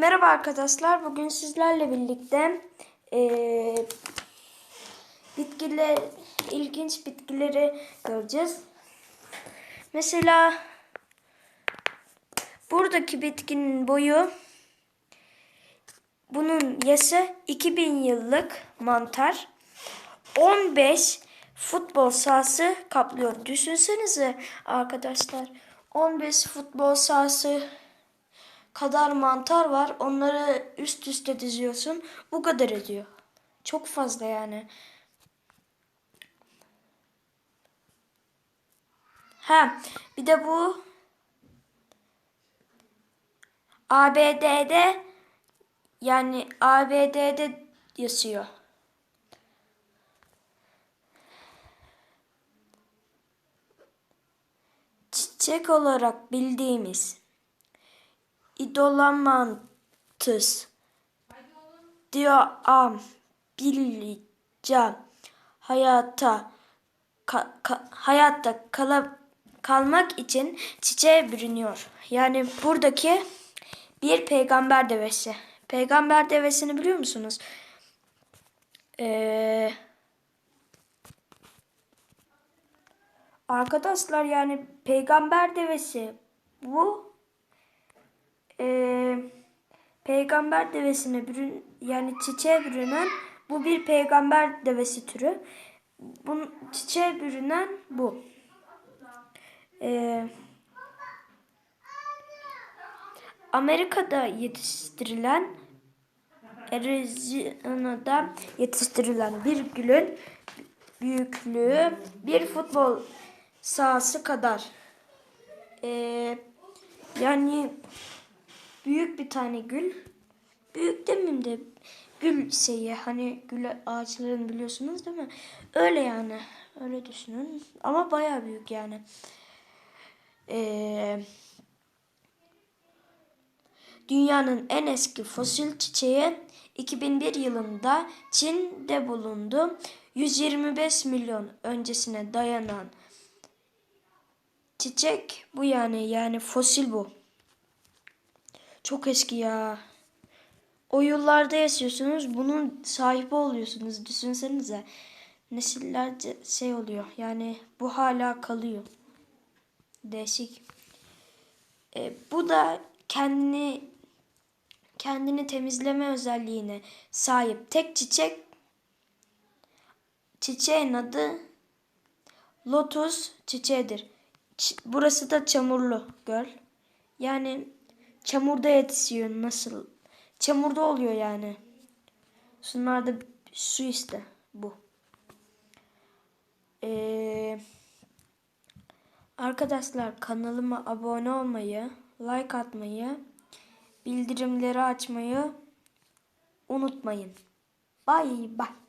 Merhaba arkadaşlar. Bugün sizlerle birlikte eee, bitkiler, ilginç bitkileri göreceğiz. Mesela buradaki bitkinin boyu bunun yası 2000 yıllık mantar 15 futbol sahası kaplıyor. Düşünsenize arkadaşlar 15 futbol sahası kadar mantar var. Onları üst üste diziyorsun. Bu kadar ediyor. Çok fazla yani. Ha, bir de bu ABD'de yani ABD'de yazıyor. Çiçek olarak bildiğimiz idolamantıs diyor am bilica hayata ka- ka- hayatta kala, kalmak için çiçeğe bürünüyor. Yani buradaki bir peygamber devesi. Peygamber devesini biliyor musunuz? Ee, arkadaşlar yani peygamber devesi bu e, peygamber devesine bürün yani çiçeğe bürünen bu bir peygamber devesi türü. Bunun çiçeğe bürünen bu. E, Amerika'da yetiştirilen Arizona'da yetiştirilen bir gülün büyüklüğü bir futbol sahası kadar. Ee, yani büyük bir tane gül. Büyük demeyeyim de gül şeyi hani gül ağaçlarını biliyorsunuz değil mi? Öyle yani. Öyle düşünün. Ama baya büyük yani. Ee, dünyanın en eski fosil çiçeği 2001 yılında Çin'de bulundu. 125 milyon öncesine dayanan çiçek bu yani yani fosil bu. Çok eski ya. O yıllarda yaşıyorsunuz. Bunun sahibi oluyorsunuz. Düşünsenize. Nesillerce şey oluyor. Yani bu hala kalıyor. Değişik. E, bu da kendini kendini temizleme özelliğine sahip tek çiçek. Çiçeğin adı lotus çiçeğidir. Burası da çamurlu göl. Yani çamurda yetişiyor nasıl? Çamurda oluyor yani. Şunlar da su işte bu. Ee, arkadaşlar kanalıma abone olmayı, like atmayı, bildirimleri açmayı unutmayın. Bye bye.